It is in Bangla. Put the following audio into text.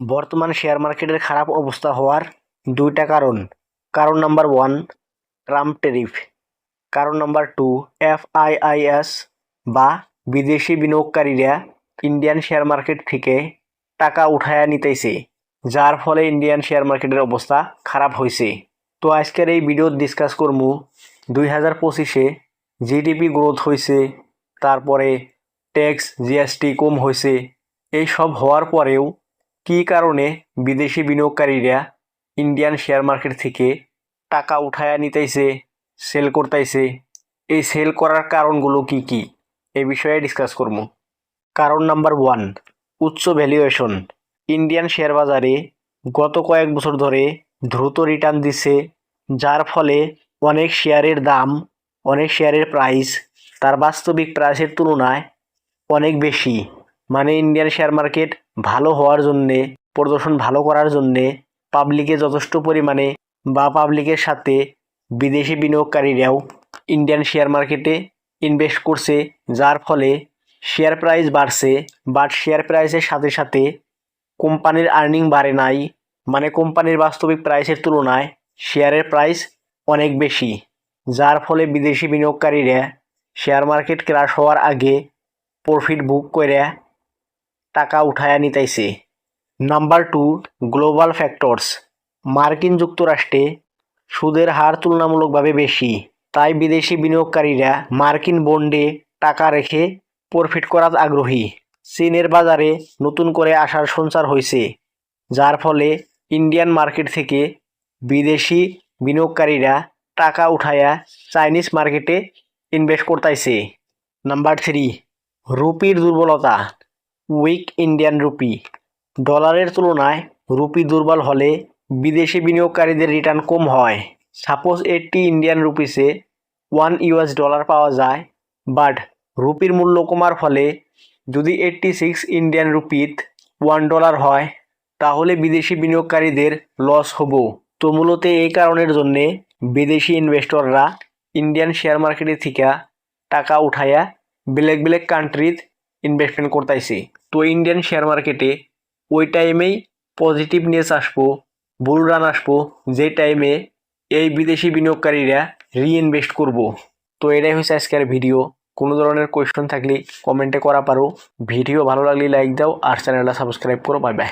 বর্তমান শেয়ার মার্কেটের খারাপ অবস্থা হওয়ার দুইটা কারণ। কারণ নাম্বার ওয়ান ট্রাম্প টেরিফ কারণ নাম্বার টু এফআইআইএস বা বিদেশি বিনিয়োগকারীরা ইন্ডিয়ান শেয়ার মার্কেট থেকে টাকা উঠায়া নিতেছে, যার ফলে ইন্ডিয়ান শেয়ার মার্কেটের অবস্থা খারাপ হয়েছে তো আজকের এই ভিডিও ডিসকাস করমু দুই হাজার পঁচিশে জিডিপি গ্রোথ হয়েছে তারপরে ট্যাক্স জিএসটি কম হয়েছে এই সব হওয়ার পরেও কী কারণে বিদেশি বিনিয়োগকারীরা ইন্ডিয়ান শেয়ার মার্কেট থেকে টাকা উঠায়া নিতেছে সেল করতেছে? এই সেল করার কারণগুলো কি কি? এ বিষয়ে ডিসকাস করব। কারণ নাম্বার ওয়ান উচ্চ ভ্যালুয়েশন ইন্ডিয়ান শেয়ার বাজারে গত কয়েক বছর ধরে দ্রুত রিটার্ন দিচ্ছে যার ফলে অনেক শেয়ারের দাম, অনেক শেয়ারের প্রাইস তার বাস্তবিক প্রাইসের তুলনায় অনেক বেশি। মানে ইন্ডিয়ান শেয়ার মার্কেট ভালো হওয়ার জন্যে, প্রদর্শন ভালো করার জন্যে পাবলিকে যথেষ্ট পরিমাণে বা পাবলিকের সাথে বিদেশি বিনিয়োগকারীরাও ইন্ডিয়ান শেয়ার মার্কেটে ইনভেস্ট করছে, যার ফলে শেয়ার প্রাইস বাড়ছে বাট শেয়ার প্রাইসের সাথে সাথে কোম্পানির আর্নিং বাড়ে নাই মানে কোম্পানির বাস্তবিক প্রাইসের তুলনায় শেয়ারের প্রাইস অনেক বেশি, যার ফলে বিদেশি বিনিয়োগকারীরা শেয়ার মার্কেট ক্রাশ হওয়ার আগে প্রফিট বুক করে টাকা উঠায়া নিতেছে নাম্বার টু, গ্লোবাল ফ্যাক্টরস। মার্কিন যুক্তরাষ্ট্রে সুদের হার তুলনামূলকভাবে বেশি। তাই বিদেশি বিনিয়োগকারীরা মার্কিন বন্ডে টাকা রেখে প্রফিট করার আগ্রহী। চীনের বাজারে নতুন করে আসার সঞ্চার হয়েছে, যার ফলে ইন্ডিয়ান মার্কেট থেকে বিদেশি বিনিয়োগকারীরা টাকা উঠায়া চাইনিজ মার্কেটে ইনভেস্ট করতেছে নাম্বার থ্রি, রুপির দুর্বলতা। উইক ইন্ডিয়ান রুপি ডলারের তুলনায় রুপি দুর্বল হলে বিদেশি বিনিয়োগকারীদের রিটার্ন কম হয়। সাপোজ এইটটি ইন্ডিয়ান রুপিসে ওয়ান ইউএস ডলার পাওয়া যায় বাট রুপির মূল্য কমার ফলে যদি এইটটি সিক্স ইন্ডিয়ান রুপিত ওয়ান ডলার হয়, তাহলে বিদেশি বিনিয়োগকারীদের লস হব। তো মূলত এই কারণের জন্যে বিদেশি ইনভেস্টররা ইন্ডিয়ান শেয়ার মার্কেটে থেকে টাকা উঠায়া ব্ল্যাক ব্ল্যাক কান্ট্রিজ ইনভেস্টমেন্ট করতেছি তো ইন্ডিয়ান শেয়ার মার্কেটে ওই টাইমেই পজিটিভনেস আসব বুল রান আসব, যে টাইমে এই বিদেশি বিনিয়োগকারীরা রি ইনভেস্ট করব। তো এটাই হচ্ছে আজকের ভিডিও কোনো ধরনের কোয়েশ্চন থাকলে কমেন্টে করা পারো। ভিডিও ভালো লাগলে লাইক দাও আর চ্যানেলটা সাবস্ক্রাইব করো। Bye bye